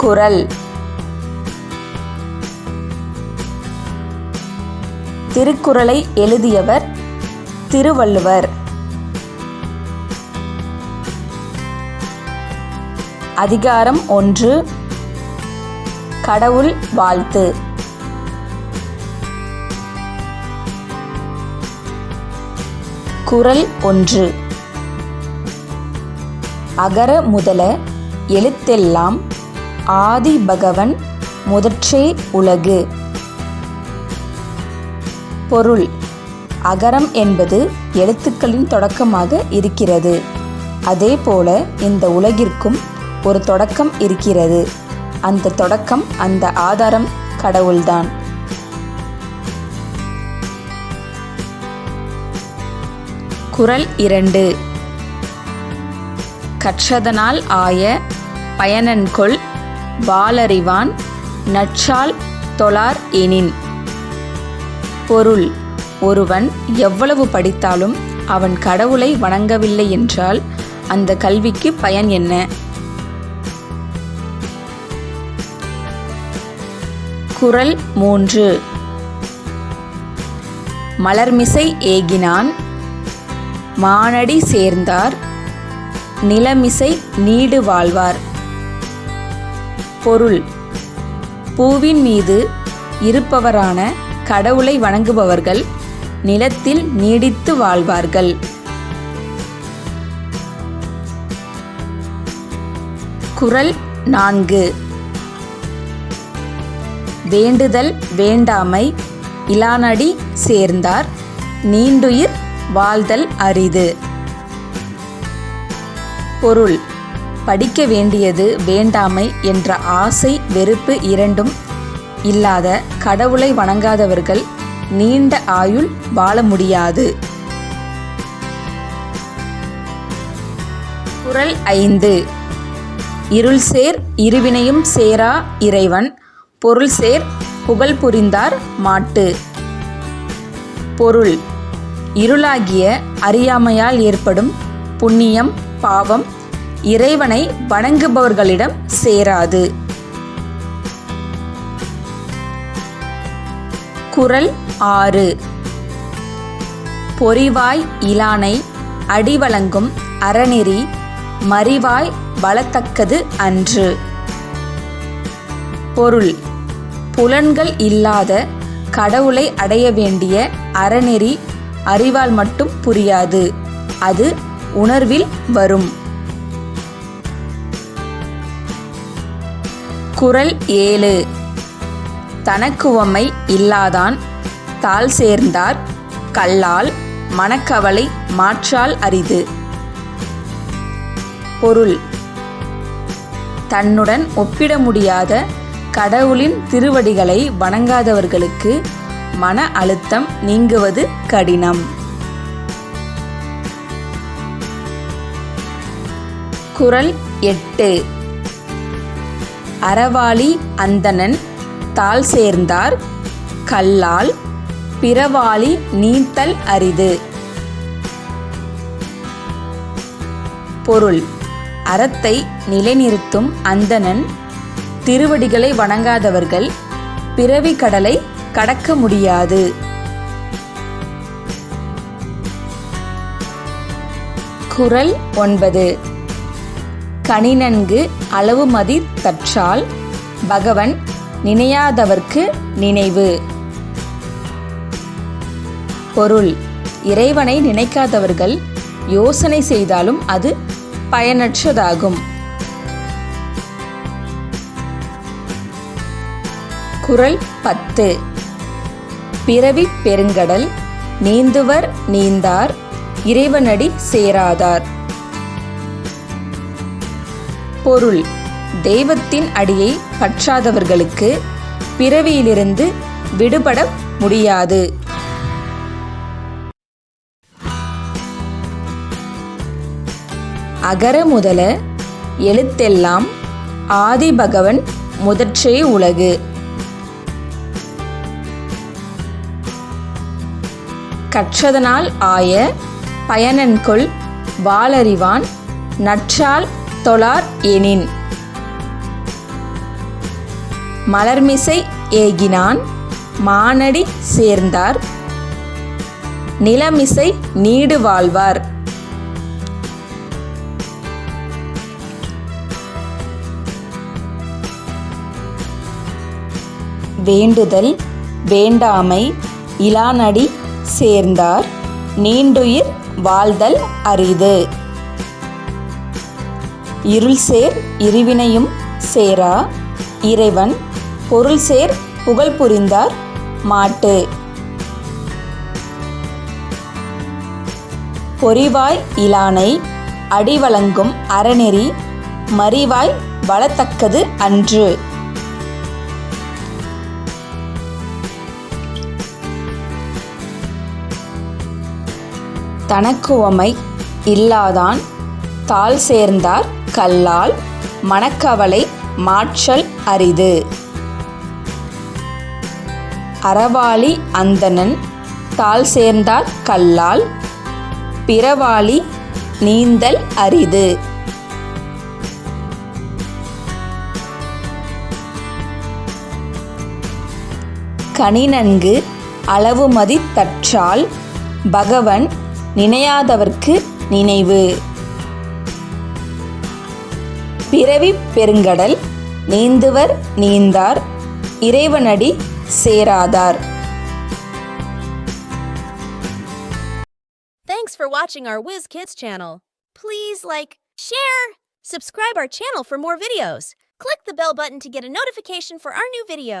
திருக்குறள் திருக்குறளை எழுதியவர் திருவள்ளுவர். அதிகாரம் ஒன்று கடவுள் வாழ்த்து. குறள் ஒன்று அகர முதல எழுத்தெல்லாம் ஆதி பகவன் முதற்றே உலகு. பொருள். அகரம் என்பது எழுத்துக்களின் தொடக்கமாக இருக்கிறது. அதேபோல இந்த உலகிற்கும் ஒரு தொடக்கம் இருக்கிறது. அந்த தொடக்கம் அந்த ஆதாரம் கடவுள்தான். குறள் இரண்டு. கற்றதனால் ஆய பயனன்கொள் பாலறிவான் நற்றால் தொழார் எனின். பொருள் ஒருவன் எவ்வளவு படித்தாலும் அவன் கடவுளை வணங்கவில்லை என்றால் அந்த கல்விக்கு பயன் என்ன? குறள் மூன்று. மலர்மிசை ஏகினான் மானடி சேர்ந்தார் நிலமிசை நீடு வாழ்வார். பொருள். பூவின் மீது இருப்பவரான கடவுளை வணங்குபவர்கள் நிலத்தில் நீடித்து வாழ்வார்கள். குறள் நான்கு. வேண்டுதல் வேண்டாமை இலானடி சேர்ந்தார் நீண்டுயிர் வாழ்தல் அரிது. பொருள். படிக்க வேண்டியது வேண்டாமை என்ற ஆசை வெறுப்பு இரண்டும் இல்லாத கடவுளை வணங்காதவர்கள் நீண்ட ஆயுள் வாழ முடியாது. குரல் ஐந்து. இருள் சேர் இருவினையும் சேரா இறைவன். பொருள் சேர் புகழ் புரிந்தார் மாட்டு. பொருள். இருளாகிய அறியாமையால் ஏற்படும் புண்ணியம் பாவம் இறைவனை வணங்குபவர்களிடம் சேராது. குரல் ஆறு. பொறிவாய் இலானை அடிவழங்கும் அறநெறி மறிவாய் வளத்தக்கது அன்று. பொருள் புலன்கள் இல்லாத கடவுளை அடைய வேண்டிய அறநெறி அறிவால் மட்டும் புரியாது. அது உணர்வில் வரும். குறள் ஏழு. தனக்குவமை இல்லாதான் தாள் சேர்ந்தார் கல்லால் மனக்கவலை மாற்றால் அரிது. பொருள். தன்னுடன் ஒப்பிட முடியாத கடவுளின் திருவடிகளை வணங்காதவர்களுக்கு மன அழுத்தம் நீங்குவது கடினம். குறள் எட்டு. அறவாளி அந்தணன் தாள் சேர்ந்தார். கல்லால் பிறவாளி நீத்தல் அரிது. பொருள். அறத்தை நிலைநிறுத்தும் அந்தணன் திருவடிகளை வணங்காதவர்கள் பிறவி கடலை கடக்க முடியாது. குரல் ஒன்பது. கனிநன்கு அளவுமதி தற்றால் பகவன் நினையாதவர்க்கு நினைவு. பொருள் இறைவனை நினைக்காதவர்கள் யோசனை செய்தாலும் அது பயனற்றதாகும். குரல் பத்து. பிறவி பெருங்கடல் நீந்துவர் நீந்தார் இறைவனடி சேராதார். பொருள். தெய்வத்தின் அடியை பற்றாதவர்களுக்கு பிறவியிலிருந்து விடுபட முடியாது. அகர முதல எழுத்தெல்லாம் ஆதிபகவன் முதற்றே உலகு. கற்றதனால் ஆய பயனன்கொள் வாளறிவான் நற்றால் தொழார் எனின். மலர்மிசை ஏகினான் மானடி சேர்ந்தார் நிலமிசை நீடு வாழ்வார். வேண்டுதல் வேண்டாமை இலானடி சேர்ந்தார் நீண்டுயிர் வாழ்தல் அரிது. இருள் சேர் இருவினையும் சேரா. இறைவன் பொருள் சேர் புகழ் புரிந்தார் மாட்டு. பொறிவாய் இலானை அடிவழங்கும் அறநெறி மறிவாய் வளத்தக்கது அன்று. தனக்குவமை இல்லாதான் தாள் சேர்ந்தார் கல்லால் மனக்கவலை மாற்றல் அரிது. அறவாளி அந்தணன் தாள் சேர்ந்தார் கல்லால் பிறவாளி நீந்தல் அரிது. கனிநன்கு அளவுமதி தற்றால் பகவன் நினையாதவர்க்கு நினைவு. பிறவி பெருங்கடல் நீந்துவர் நீந்தார் இறைவனடி சேராதார் Thanks for watching our Whiz Kids channel. Please like, share, subscribe our channel for more videos. Click the bell button to get a notification for our new video.